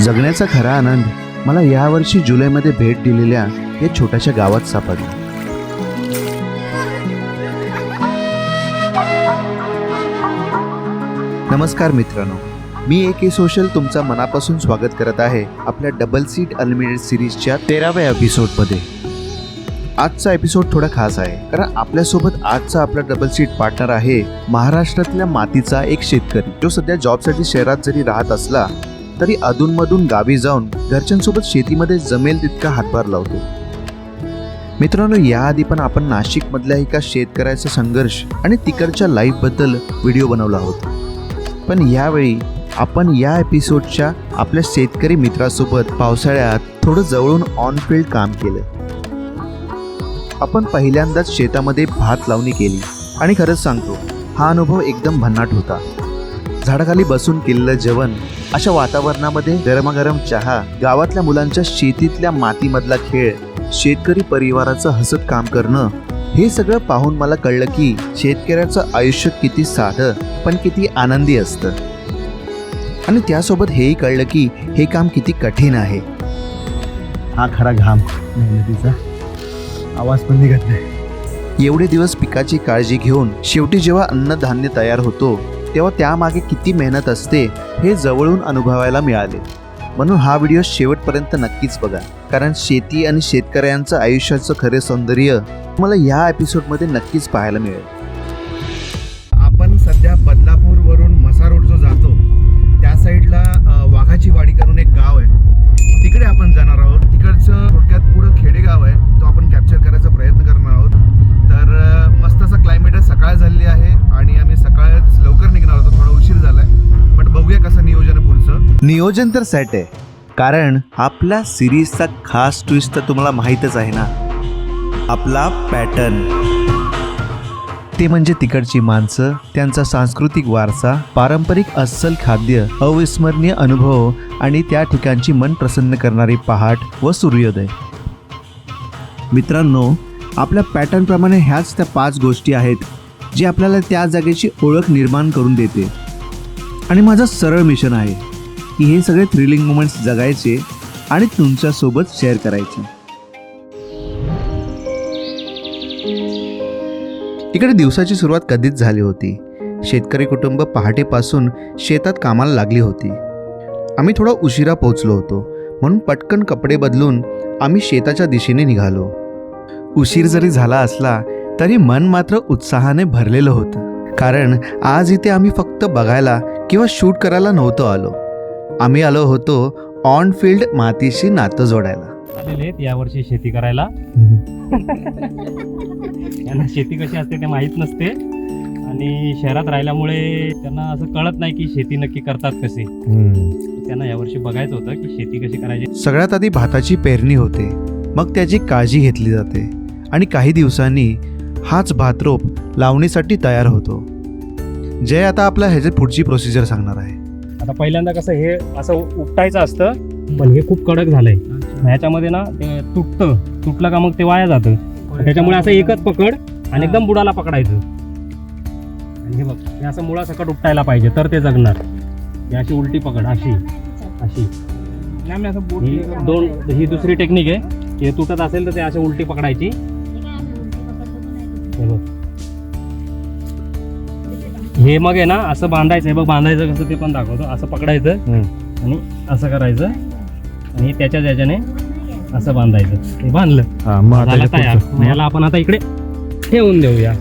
जगण्याचा खरा आनंद मला यावर्षी जुलैमध्ये भेट दिलेल्या या छोट्याशा गावात सापडला. नमस्कार मित्रांनो मी ए के सोशल तुमचा मनापासून स्वागत करत आहे आपल्या डबल सीट अनलिमिटेड सिरीजच्या तेराव्या एपिसोडमध्ये. आजचा एपिसोड थोडा खास आहे कारण आपल्यासोबत आजचा आपला डबल सीट पार्टनर आहे महाराष्ट्रातल्या मातीचा एक शेतकरी. जो सध्या जॉबसाठी शहरात जरी राहत असला तरी अधूनमधून गावी जाऊन घरच्यांसोबत शेतीमध्ये जमेल तितका हातभार लावतो. मित्रांनो याआधी पण आपण नाशिकमधल्या एका शेतकऱ्याचा संघर्ष आणि तिकडच्या लाईफबद्दल व्हिडिओ बनवला होता. पण यावेळी आपण या एपिसोडच्या आपल्या शेतकरी मित्रासोबत पावसाळ्यात थोडं जवळून ऑन फील्ड काम केलं. आपण पहिल्यांदाच शेतामध्ये भात लावणी केली. आणि खरंच सांगतो हा अनुभव एकदम भन्नाट होता. झाडाखाली बसून केलेलं जेवण अशा वातावरणामध्ये गरमागरम चहा गावातल्या मुलांच्या शेतीतल्या मातीमधला खेळ शेतकरी परिवाराचं हसत काम करणं हे सगळं पाहून मला कळलं की शेतकऱ्याचं आयुष्य किती साधं पण किती आनंदी असतं. आणि त्यासोबत हेही कळलं की हे काम किती कठीण आहे. हा खरा घाम मेहनतीचा. आवाज पण निघत नाही. एवढे दिवस पिकाची काळजी घेऊन शेवटी जेव्हा अन्नधान्य तयार होतो तेव्हा त्यामागे किती मेहनत असते हे जवळून अनुभवायला मिळाले. म्हणून हा व्हिडिओ शेवटपर्यंत नक्कीच बघा. कारण शेती आणि शेतकऱ्यांचं आयुष्याचं खरे सौंदर्य मला ह्या एपिसोडमध्ये नक्कीच पाहायला मिळेल. आपण सध्या बदलापूरवरून मसा रोड जो जातो त्या साईडला वाघाची वाडी करून एक गाव नियोजन तर सेट आहे. कारण आपल्या सिरीजचा खास ट्विस्ट तर तुम्हाला माहीतच आहे ना. आपला पॅटर्न ते म्हणजे तिकडची माणसं त्यांचा सांस्कृतिक वारसा पारंपरिक अस्सल खाद्य अविस्मरणीय अनुभव आणि त्या ठिकाणची मन प्रसन्न करणारी पहाट व सूर्योदय. मित्रांनो आपल्या पॅटर्नप्रमाणे ह्याच त्या पाच गोष्टी आहेत जी आपल्याला त्या जागेची ओळख निर्माण करून देते. आणि माझं सरळ मिशन आहे. की हे सगळे थ्रिलिंग मुमेंट्स जगायचे आणि तुमच्यासोबत शेअर करायचे. इकडे दिवसाची सुरुवात कधीच झाली होती. शेतकरी कुटुंब पहाटेपासून शेतात कामाला लागली होती. आम्ही थोडा उशिरा पोहोचलो होतो. म्हणून पटकन कपडे बदलून आम्ही शेताच्या दिशेने निघालो. उशीर जरी झाला असला तरी मन मात्र उत्साहाने भरलेलं होतं. कारण आज इथे आम्ही फक्त बघायला किंवा शूट करायला नव्हतो आलो. आम्ही आलो होतो ऑन फील्ड मातीशी नातं जोडायला. आलेले आहेत यावर्षी शेती करायला. यांना शेती कशी असते ते माहीत नसते. आणि शहरात राहिल्यामुळे त्यांना असं कळत नाही की शेती नक्की करतात कसे. त्यांना यावर्षी बघायचं होतं की शेती कशी करायची. सगळ्यात आधी भाताची पेरणी होते. मग त्याची काळजी घेतली जाते. आणि काही दिवसांनी हाच भातरोप लावणीसाठी तयार होतो. जय आता आपला ह्याची पुढची प्रोसिजर सांगणार आहे. आता पहिल्यांदा कसं हे असं उपटायचं असतं पण हे खूप कडक झालंय. ह्याच्यामध्ये ना ते तुटतं. तुटलं का मग ते वाया जातं. त्याच्यामुळे असं एकच पकड आणि एकदम बुडाला पकडायचं. आणि हे बघ हे असं मुळासकट उपटायला पाहिजे तर ते जगणार. ही अशी उलटी पकड अशी अशी. ही दोन ही दुसरी टेक्निक आहे. हे तुटत असेल तर ते अशी उलटी पकडायची. हे बघ. हे मग आहे ना असं बांधायचं आहे बघ बांधायचं कसं ते पण दाखवतो. असं पकडायचं आणि असं करायचं. आणि त्याच्या ज्याच्याने असं बांधायचं. हे बांधलं. तयार. मग याला आपण आता इकडे ठेवून देऊया.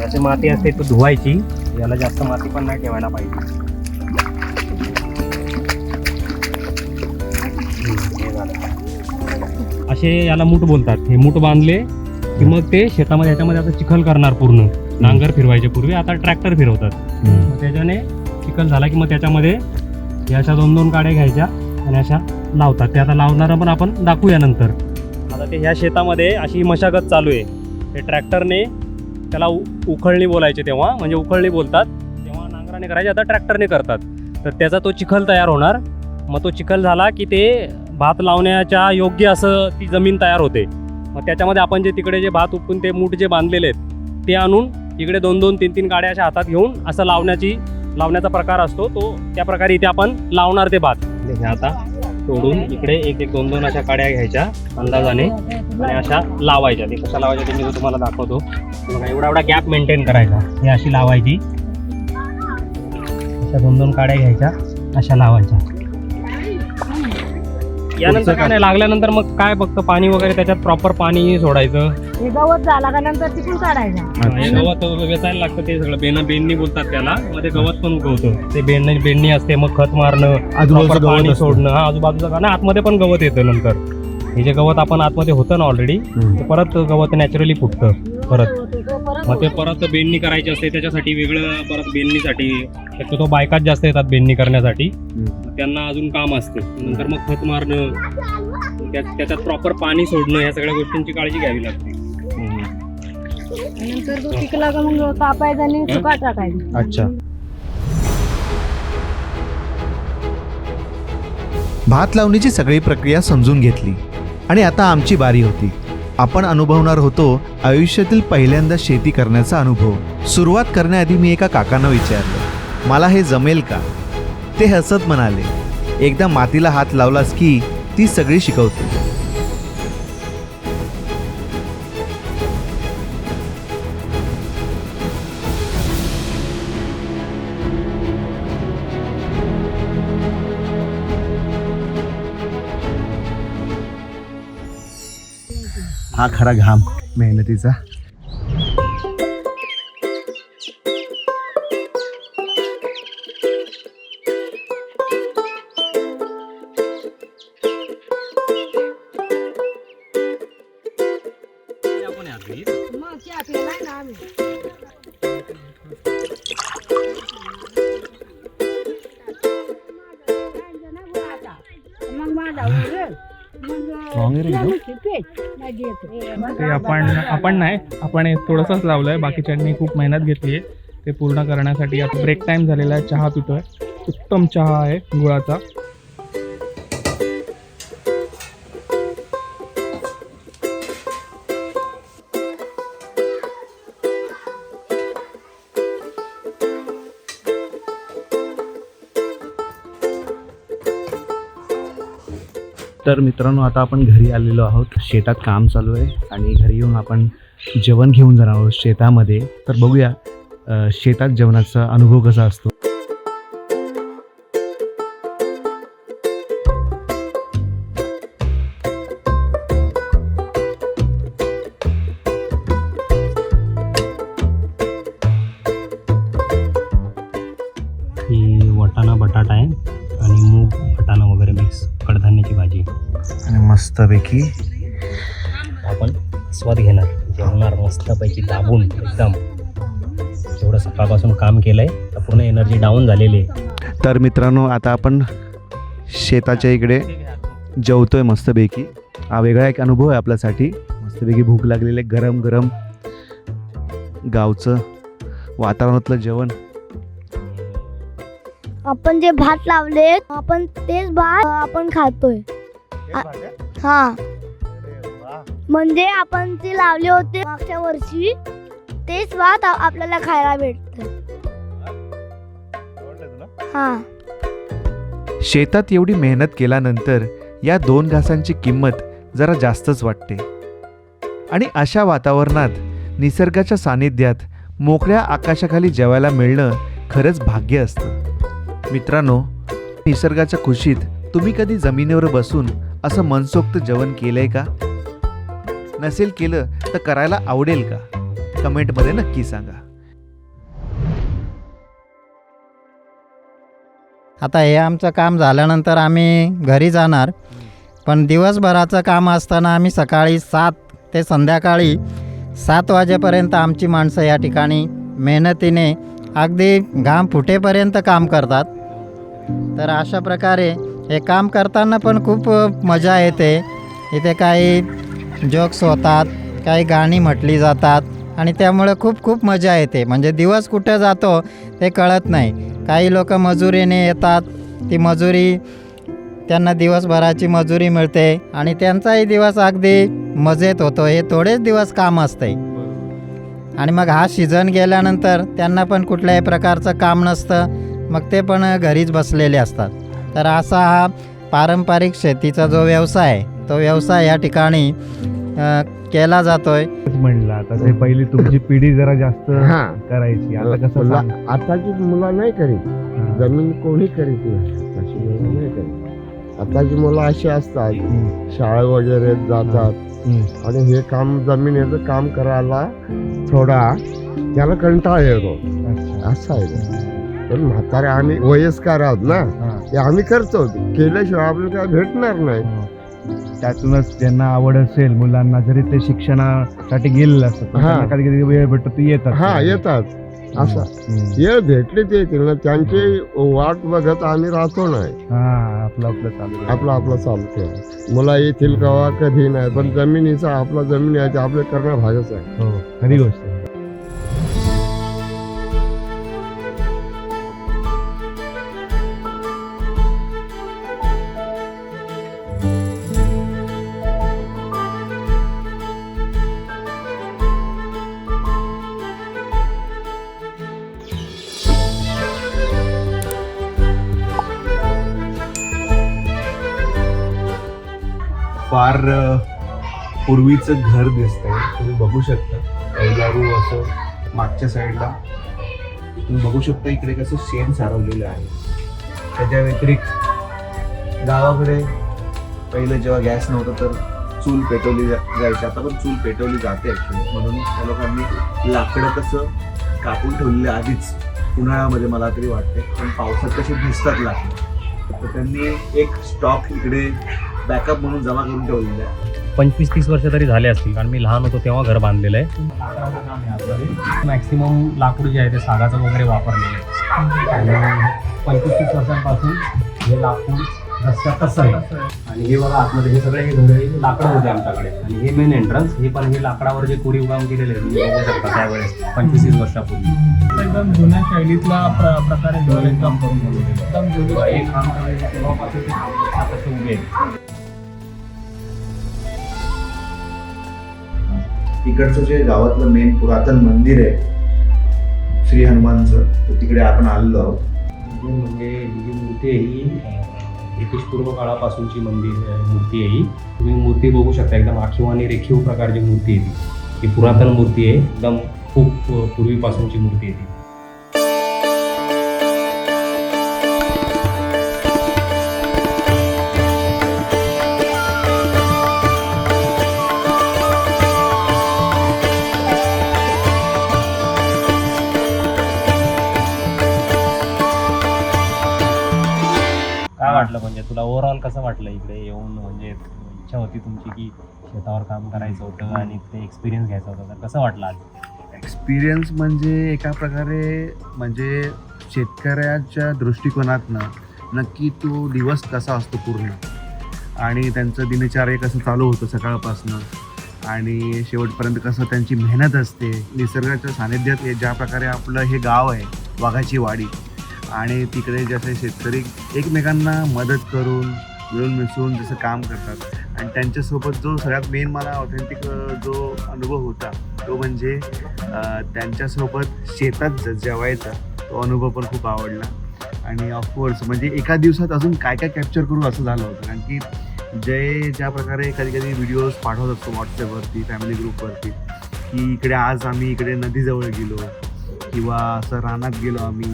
याची माती असते ती धुवायची. याला जास्त माती पण नाही ठेवायला पाहिजे. हम्म, हे झालं. असे याला मूठ बोलतात. हे मूठ बांधले की मग ते शेतामध्ये ह्याच्यामध्ये आता चिखल करणार पूर्ण. नांगर फिरवायचे पूर्वी आता ट्रॅक्टर फिरवतात. मग त्याच्याने चिखल झाला की मग त्याच्यामध्ये या अशा दोन दोन काड्या घ्यायच्या आणि अशा लावतात. ते आता लावणारं पण आपण दाखवूया नंतर. आता ते ह्या शेतामध्ये अशी मशागत चालू आहे. ते ट्रॅक्टरने त्याला उ- उखळणी बोलायचे तेव्हा. म्हणजे उखळणी बोलतात. तेव्हा नांगराने करायचे आता ट्रॅक्टरने करतात. तर त्याचा तो चिखल तयार होणार. मग तो चिखल झाला की ते भात लावण्याच्या योग्य असं ती जमीन तयार होते. मग त्याच्यामध्ये आपण जे तिकडे जे भात उपटून ते मूठ जे बांधलेले आहेत ते आणून इकडे दोन दोन तीन तीन गाड्या अशा हातात घेऊन असं लावण्याची लावण्याचा प्रकार असतो. तो त्या प्रकारे इथे आपण लावणार ते भात. आता तोडून इकडे एक एक दोन दोन अशा काड्या घ्यायच्या अंदाजाने आणि अशा लावायच्या. ते कशा लावायच्या ते मी तुम्हाला दाखवतो. एवढा एवढा गॅप मेंटेन करायचा. ही अशी लावायची. अशा दोन दोन काड्या घ्यायच्या अशा लावायच्या. यानंतर काय नाही लागल्यानंतर मग काय फक्त पाणी वगैरे त्याच्यात प्रॉपर पाणी सोडायचं? हे गवत झाला का नंतर तिकून काढायचा. हे गवत वेचायला लागतं ते सगळं बेन बेननी बोलतात त्याला. मध्ये गवत पण उगवतं. ते बेन बेननी असते मग खत मारणं आजूबाजूचं proper गवत पाणी असतं. सोडणं. हा आजूबाजूचं का आतमध्ये पण गवत येतं नंतर. हे जे गवत आपण आतमध्ये होतं ना ऑलरेडी ते परत गवत नॅचरली फुटतं परत. मग ते परत बेननी करायची असते त्याच्यासाठी वेगळं परत बेननीसाठी शक्यतो बायकाच जास्त येतात बेननी करण्यासाठी. त्यांना अजून काम असते. नंतर मग खत मारणं त्या- त्याच्यात प्रॉपर पाणी सोडणं या सगळ्या गोष्टींची काळजी घ्यावी लागते. नंतर तो पिकला का मग कापायचा आणि सुका टाकायचा. अच्छा. भात लावणीची सगळी प्रक्रिया समजून घेतली. आणि आता आमची बारी होती. आपण अनुभवणार होतो आयुष्यातील पहिल्यांदा शेती करण्याचा अनुभव. सुरुवात करण्याआधी मी एका काकांना विचारलं मला हे जमेल का? ते हसत म्हणाले एकदा मातीला हात लावलास की ती सगळी शिकवते हा खरा घाम मेहनतीचा. मग ते आपण आपण नाही आपण हे थोडंसंच लावलंय. बाकीच्यांनी खूप मेहनत घेतली आहे ते पूर्ण करण्यासाठी आता ब्रेक टाईम झालेला आहे. चहा पितोय. उत्तम चहा आहे गुळाचा. तर मित्रांनो आता आपण घरी आलेलो आहोत. शेतात काम चालू आहे आणि घरी येऊन आपण जेवण घेऊन जाणार आहोत शेतामध्ये. तर बघूया शेतात जेवणाचा अनुभव कसा असतो? मस्तपैकी आपण स्वाद घेणार. जेवणार मस्तपैकी दाबून एकदम. एवढं सकाळपासून काम केलंय तर पूर्ण एनर्जी डाऊन झालेली आहे. तर मित्रांनो आता आपण शेताच्या इकडे जेवतोय मस्तपैकी. हा वेगळा एक अनुभव आहे आपल्यासाठी. मस्तपैकी भूक लागलेले गरम गरम. गावचं वातावरणातलं जेवण. आपण जे भात लावले आपण तेच भात आपण खातोय. हा. म्हणजे आपण ते लावले होते मागच्या वर्षी तेच भात आ- आपल्याला खायला भेटत. हा. शेतात एवढी मेहनत केल्यानंतर या दोन घासांची किंमत जरा जास्तच वाटते. आणि अशा वातावरणात निसर्गाच्या सानिध्यात मोकळ्या आकाशाखाली जेवायला मिळणं खरंच भाग्य असतं. मित्रांनो निसर्गाच्या खुशीत तुम्ही कधी जमिनीवर बसून असं मनसोक्त जेवण केलंय का? नसेल केलं तर करायला आवडेल का? कमेंटमध्ये नक्की सांगा. आता हे आमचं काम झाल्यानंतर आम्ही घरी जाणार. पण दिवसभराचं काम असताना आम्ही सकाळी सात ते संध्याकाळी सात वाजेपर्यंत आमची माणसं या ठिकाणी मेहनतीने अगदी घाम फुटेपर्यंत काम करतात. तर अशा प्रकारे हे काम करताना पण खूप मजा येते. इथे काही जोक्स होतात काही गाणी म्हटली जातात आणि त्यामुळे खूप खूप मजा येते. म्हणजे दिवस कुठं जातो ते कळत नाही. काही लोक मजुरीने येतात. ती मजुरी त्यांना दिवसभराची मजुरी मिळते आणि त्यांचाही दिवस अगदी मजेत होतो. हे थोडेच दिवस काम असते. आणि मग हा सीझन गेल्यानंतर त्यांना पण कुठल्याही प्रकारचं काम नसतं. मग ते पण घरीच बसलेले असतात. तर असा हा पारंपरिक शेतीचा जो व्यवसाय आहे तो व्यवसाय या ठिकाणी केला जातोय म्हणलं आता ते पहिली तुमची पिढी जरा जास्त हा करायची आता कसं मुला- सांग- आताची मुलं नाही करीत हा. जमीन कोणी करीत नाही आताची मुलं नाही करीत आताची मुलं अशी असतात हम्म. शाळा वगैरे जातात हम्म. आणि हे काम जमिनीचं काम करायला थोडा त्याला कंटाळा येतो अच्छा. असं आहे ते. पण म्हातारे आम्ही वयस्कर आहोत ना. हा. ते आम्ही करतो. केल्याशिवाय आपल्याला काय भेटणार नाही. त्यातूनच त्यांना आवड असेल मुलांना जरी ते शिक्षणासाठी गेलेलं असतात हा. त्यांना कधी कधी वेळ भेटतो ते येतात. हा येतात. असं. हम्म. भेटले ते येतील ना त्यांची वाट बघत आम्ही राहतो नाही हा आपलं आपलं चालू आहे. आपलं आपलं चालतं मुला येतील कवा कधी नाही पण जमिनीचा आपला जमीन आहे ते आपलं करणं भागच आहे. हो खरी गोष्ट आहे. फार पूर्वीचं घर दिसतंय. तुम्ही बघू शकता. कौलारू असं मागच्या साईडला. तुम्ही बघू शकता इकडे कसं शेण सारवलेलं आहे. त्याच्या व्यतिरिक्त गावाकडे पहिलं जेव्हा गॅस नव्हता तर चूल पेटवली जायची. आता पण चूल पेटवली जाते ॲक्च्युली म्हणून त्या लोकांनी लाकडं कसं कापून ठेवलेलं आधीच उन्हाळ्यामध्ये मला तरी वाटते. पण पावसात कसे भिजतात लाकडं. तर त्यांनी एक स्टॉक इकडे बॅकअप म्हणून जमा करून ठेवलेला आहे. पंचवीस तीस वर्ष तरी झाले असतील कारण मी लहान होतो तेव्हा घर बांधलेलं आहे. मॅक्सिमम लाकूड जे आहे ते सागाचं वगैरे वापरलेलं आहे. आणि पंचवीस तीस वर्षांपासून हे लाकूड रस्त्यातच आहे आणि हे बघा आतमध्ये हे सगळे हे घरे लाकडं होते आमच्याकडे. आणि हे मेन एंट्रन्स हे पण हे लाकडावर जे कोरीव काम केलेले आहे तुम्ही बघू शकता त्यावेळेस पंचवीस तीस वर्षापूर्वी. एकदम जुन्या शैलीतला प्र प्रकारे घर एकदम करून ठेवलेलं आहे. एकदम जुनी हे काम करायचे तेव्हापासून ते आता तसे उभे तिकडचं इकडचं जे गावातलं मेन पुरातन मंदिर आहे श्री हनुमानचं तर तिकडे आपण आलेलो आहोत. म्हणजे ही मूर्ती आहे ही. अं, ब्रिटिशपूर्व काळापासूनची मंदिर मूर्ती आहे ही. तुम्ही मूर्ती बघू शकता एकदम आखीव आणि रेखीव प्रकारची मूर्ती आहे ती. ही पुरातन मूर्ती आहे एकदम खूप पूर्वीपासूनची मूर्ती आहे ती. वाटलं म्हणजे तुला ओव्हरऑल कसं वाटलं इकडे येऊन? म्हणजे इच्छा होती तुमची की शेतावर काम करायचं होतं आणि ते एक्सपिरियन्स घ्यायचा होता. तर कसं वाटलं आज? एक्सपिरियन्स म्हणजे एका प्रकारे म्हणजे शेतकऱ्याच्या दृष्टिकोनातनं नक्की तो दिवस कसा असतो पूर्ण? आणि त्यांचं दिनचर्या कसं चालू होतं सकाळपासनं? आणि शेवटपर्यंत कसं त्यांची मेहनत असते? निसर्गाच्या सानिध्यात हे ज्या प्रकारे आपलं हे गाव आहे वाघाची वाडी आणि तिकडे जसे शेतकरी एकमेकांना मदत करून मिळून मिसळून जसं काम करतात. आणि त्यांच्यासोबत जो सगळ्यात मेन मला ऑथेंटिक जो अनुभव होता तो म्हणजे त्यांच्यासोबत शेतात जेवायचा तो अनुभव पण खूप आवडला. आणि ऑफकोर्स म्हणजे एका दिवसात अजून काय काय कॅप्चर करू असं झालं होतं. कारण की जे ज्या प्रकारे कधी कधी व्हिडिओज पाठवत असतो व्हॉट्सअपवरती फॅमिली ग्रुपवरती की इकडे आज आम्ही इकडे नदीजवळ गेलो किंवा असं रानात गेलो आम्ही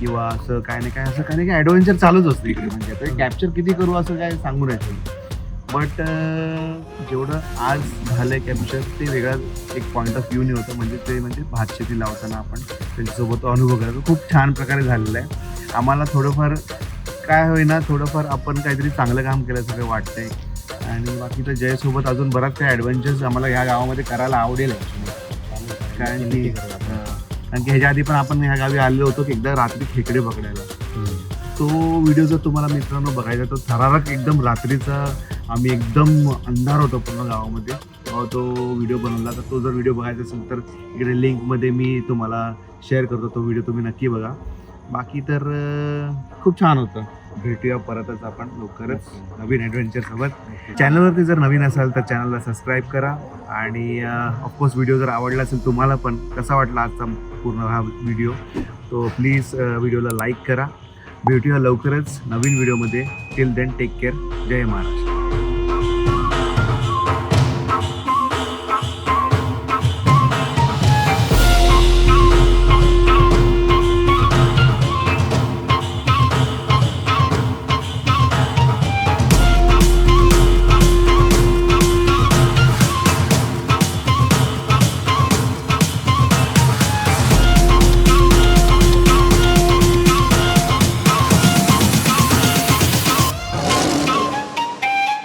किंवा असं काय नाही काय असं काय नाही काय ॲडव्हेंचर चालूच असतं इकडे. म्हणजे ते कॅप्चर किती करू असं काय सांगू नाही बट जेवढं आज झालं आहे कॅप्चर ते वेगळा एक पॉईंट ऑफ व्ह्यूने होतं. म्हणजे ते म्हणजे भात शेती लावताना आपण त्यांच्यासोबत अनुभव करायचो खूप छान प्रकारे झालेलं आहे. आम्हाला थोडंफार काय होईना थोडंफार आपण काहीतरी चांगलं काम केल्यासारखं वाटतंय. आणि बाकी तर जयसोबत अजून बराच काही ॲडव्हेंचर्स आम्हाला ह्या गावामध्ये करायला आवडेल ॲक्च्युली कारण की कारण की ह्याच्या आधी पण आपण ह्या गावी आलेलो होतो की एकदा रात्री खेकडे पकडायला तो व्हिडिओ जर तुम्हाला मित्रांनो बघायचा तर थरारक एकदम रात्रीचा आम्ही एकदम अंधार होतो पूर्ण गावामध्ये. तो व्हिडिओ बनवला तर तो जर व्हिडिओ बघायचा असेल तर इकडे लिंकमध्ये मी तुम्हाला शेअर करतो तो व्हिडिओ तुम्ही नक्की बघा. बाकी तर खूप छान होतं. भेटूया परतच आपण लवकरच नवीन ॲडव्हेंचर सोबत. चॅनलवरती जर नवीन असाल तर चॅनलला सबस्क्राईब करा. आणि ऑफकोर्स व्हिडिओ जर आवडला असेल तुम्हाला पण कसा वाटला आजचा पूर्ण हा व्हिडिओ तो प्लीज व्हिडिओला लाईक करा. भेटूया लवकरच नवीन व्हिडिओमध्ये टिल देन टेक केअर जय महाराष्ट्र